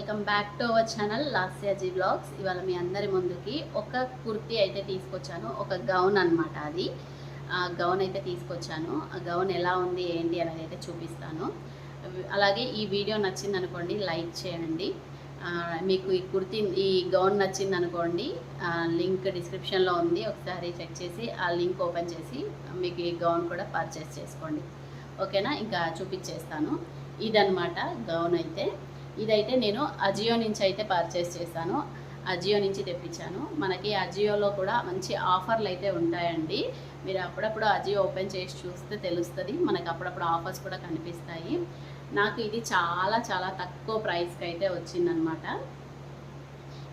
Welcome back to our channel Lasyaji blogs. ఇవాళ మీ అందరి ముందుకి ఒక కుర్తీ అయితే తీసుకొచ్చాను ఒక గౌన్ అన్నమాట అది. ఆ గౌన్ అయితే తీసుకొచ్చాను. ఆ గౌన్ ఎలా ఉంది ఏంటి అనేది అయితే చూపిస్తాను. అలాగే ఈ వీడియో నచ్చింది అనుకోండి లైక్ చేయండి. మీకు ఈ కుర్తీ ఈ గౌన్ నచ్చింది అనుకోండి లింక్ డిస్క్రిప్షన్లో ఉంది. ఒకసారి చెక్ చేసి ఆ లింక్ ఓపెన్ చేసి మీకు ఈ గౌన్ కూడా పర్చేస్ చేసుకోండి. ఓకేనా? ఇంకా చూపించేస్తాను. ఇదనమాట గౌన్ అయితే. ఇదైతే నేను అజియో నుంచి అయితే పర్చేస్ చేశాను. అజియో నుంచి తెప్పించాను. మనకి అజియోలో కూడా మంచి ఆఫర్లు అయితే ఉంటాయండి. మీరు అప్పుడప్పుడు అజియో ఓపెన్ చేసి చూస్తే తెలుస్తుంది. మనకు అప్పుడప్పుడు ఆఫర్స్ కూడా కనిపిస్తాయి. నాకు ఇది చాలా చాలా తక్కువ ప్రైస్కి అయితే వచ్చిందనమాట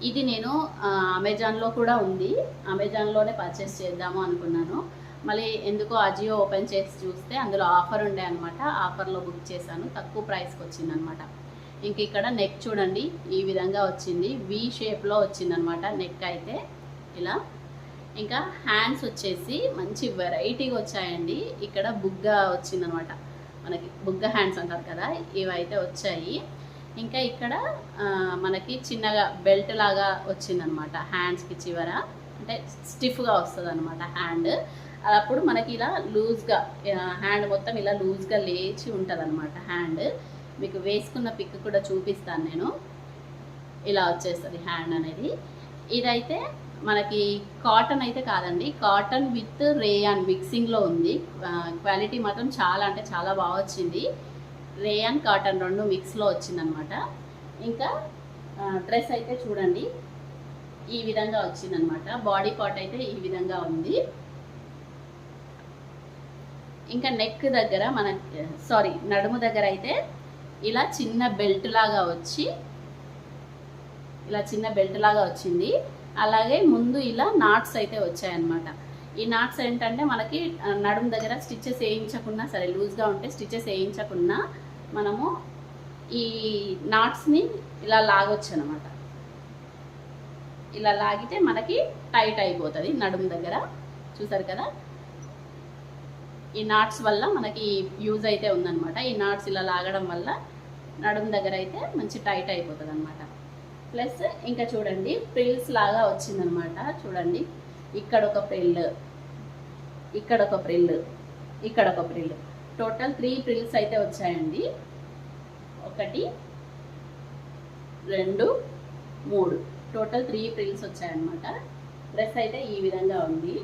ఇది నేను అమెజాన్లో కూడా ఉంది. అమెజాన్లోనే పర్చేస్ చేద్దాము అనుకున్నాను. మళ్ళీ ఎందుకో అజియో ఓపెన్ చేసి చూస్తే అందులో ఆఫర్ ఉండే అనమాట ఆఫర్లో బుక్ చేశాను. తక్కువ ప్రైస్కి వచ్చిందనమాట ఇంక ఇక్కడ నెక్ చూడండి ఈ విధంగా వచ్చింది. వి షేప్లో వచ్చిందనమాట నెక్ అయితే. ఇలా. ఇంకా హ్యాండ్స్ వచ్చేసి మంచి వెరైటీగా వచ్చాయండి. ఇక్కడ బుగ్గ వచ్చిందనమాట. మనకి బుగ్గ హ్యాండ్స్ అంటారు కదా ఇవైతే వచ్చాయి. ఇంకా ఇక్కడ మనకి చిన్నగా బెల్ట్ లాగా వచ్చిందనమాట హ్యాండ్స్కి చివర. అంటే స్టిఫ్గా వస్తుంది అనమాట హ్యాండ్ అప్పుడు మనకి ఇలా లూజ్గా హ్యాండ్ మొత్తం ఇలా లూజ్గా లేచి ఉంటుంది అనమాట హ్యాండ్ మీకు వేసుకున్న పిక్ కూడా చూపిస్తాను నేను. ఇలా వచ్చేస్తుంది హ్యాండ్ అనేది. ఇదైతే మనకి కాటన్ అయితే కాదండి కాటన్ విత్ రేయాన్ మిక్సింగ్లో ఉంది. క్వాలిటీ మాత్రం చాలా అంటే చాలా బాగా వచ్చింది. రేయాన్ కాటన్ రెండు మిక్స్లో వచ్చిందనమాట. ఇంకా డ్రెస్ అయితే చూడండి. ఈ విధంగా వచ్చిందనమాట. బాడీ పార్ట్ అయితే ఈ విధంగా ఉంది. ఇంకా నెక్ దగ్గర మన సారీ నడుము దగ్గర అయితే ఇలా చిన్న బెల్ట్ లాగా వచ్చి ఇలా చిన్న బెల్ట్ లాగా వచ్చింది. అలాగే ముందు ఇలా నాట్స్ అయితే వచ్చాయన్నమాట. ఈ నాట్స్ ఏంటంటే మనకి నడుము దగ్గర స్టిచ్చెస్ వేయించకున్నా సరే లూజ్గా ఉంటే స్టిచెస్ వేయించకున్నా మనము ఈ నాట్స్ని ఇలా లాగొచ్చు అనమాట ఇలా లాగితే మనకి టైట్ అయిపోతుంది నడుము దగ్గర. చూసారు కదా? ఈ నాట్స్ వల్ల మనకి యూజ్ అయితే ఉందన్నమాట. ఈ నాట్స్ ఇలా లాగడం వల్ల నడుము దగ్గర అయితే మంచి టైట్ అయిపోతుంది అనమాట ప్లస్ ఇంకా చూడండి ప్రిల్స్ లాగా వచ్చిందనమాట చూడండి ఇక్కడ ఒక ప్రిల్ ఇక్కడ ఒక ప్రిల్ ఇక్కడ ఒక ప్రిల్. టోటల్ త్రీ ప్రిల్స్ అయితే వచ్చాయండి. ఒకటి రెండు మూడు. టోటల్ త్రీ ప్రిల్స్ వచ్చాయన్నమాట. డ్రెస్ అయితే ఈ విధంగా ఉంది.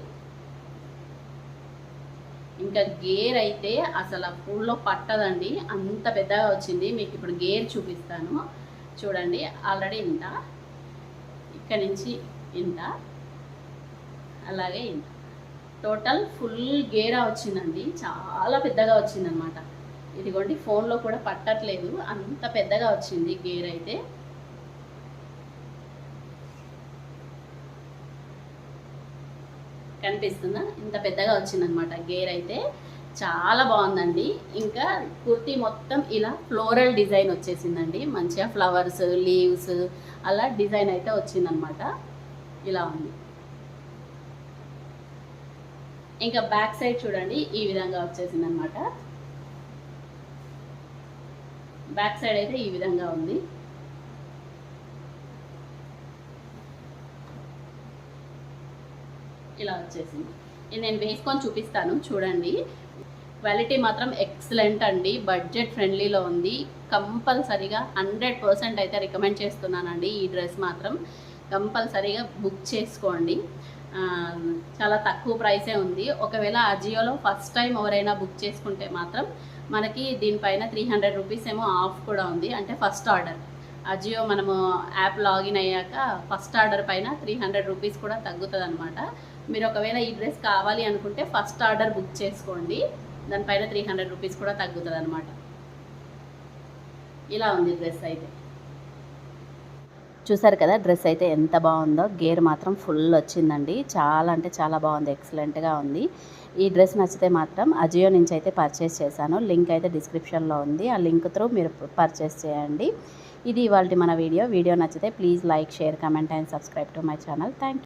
ఇంకా గేర్ అయితే అసలు ఫుల్లో పట్టదండి. అంత పెద్దగా వచ్చింది. మీకు ఇప్పుడు గేర్ చూపిస్తాను. చూడండి. ఆల్రెడీ ఇంత. ఇక్కడ నుంచి ఇంత. అలాగే ఇంత. టోటల్ ఫుల్ గేరా వచ్చిందండి. చాలా పెద్దగా వచ్చిందనమాట ఇదిగోండి ఫోన్లో కూడా పట్టట్లేదు. అంత పెద్దగా వచ్చింది గేర్ అయితే. కనిపిస్తుందా? ఇంత పెద్దగా వచ్చిందనమాట గేర్ అయితే చాలా బాగుందండి. ఇంకా కుర్తీ మొత్తం ఇలా ఫ్లోరల్ డిజైన్ వచ్చేసిందండి. మంచిగా ఫ్లవర్స్ లీవ్స్ అలా డిజైన్ అయితే వచ్చిందనమాట ఇలా ఉంది. ఇంకా బ్యాక్ సైడ్ చూడండి ఈ విధంగా వచ్చేసింది అనమాట బ్యాక్ సైడ్ అయితే ఈ విధంగా ఉంది. ఇలా వచ్చేసింది నేను వేసుకొని చూపిస్తాను చూడండి. క్వాలిటీ మాత్రం ఎక్సలెంట్ అండి. బడ్జెట్ ఫ్రెండ్లీలో ఉంది. కంపల్సరీగా హండ్రెడ్ పర్సెంట్ అయితే రికమెండ్ చేస్తున్నానండి ఈ డ్రెస్ మాత్రం. కంపల్సరీగా బుక్ చేసుకోండి. చాలా తక్కువ ప్రైసే ఉంది. ఒకవేళ అజియోలో ఫస్ట్ టైం ఎవరైనా బుక్ చేసుకుంటే మాత్రం మనకి దీనిపైన త్రీ హండ్రెడ్ రూపీస్ ఏమో ఆఫ్ కూడా ఉంది. అంటే ఫస్ట్ ఆర్డర్ అజియో మనము యాప్ లాగిన్ అయ్యాక ఫస్ట్ ఆర్డర్ పైన త్రీ హండ్రెడ్ రూపీస్ కూడా తగ్గుతుంది అనమాట మీరు ఒకవేళ ఈ డ్రెస్ కావాలి అనుకుంటే ఫస్ట్ ఆర్డర్ బుక్ చేసుకోండి. దానిపైన త్రీ హండ్రెడ్ రూపీస్ కూడా తగ్గుతుంది అనమాట ఇలా ఉంది డ్రెస్ అయితే. చూసారు కదా డ్రెస్ అయితే ఎంత బాగుందో. గేర్ మాత్రం ఫుల్ వచ్చిందండి. చాలా అంటే చాలా బాగుంది. ఎక్సలెంట్గా ఉంది. ఈ డ్రెస్ నచ్చితే మాత్రం అజియో నుంచి అయితే పర్చేస్ చేశాను. లింక్ అయితే డిస్క్రిప్షన్లో ఉంది. ఆ లింక్ త్రూ మీరు పర్చేస్ చేయండి. ఇది ఇవాళ మన వీడియో. వీడియో నచ్చితే please like share comment and subscribe to my channel thank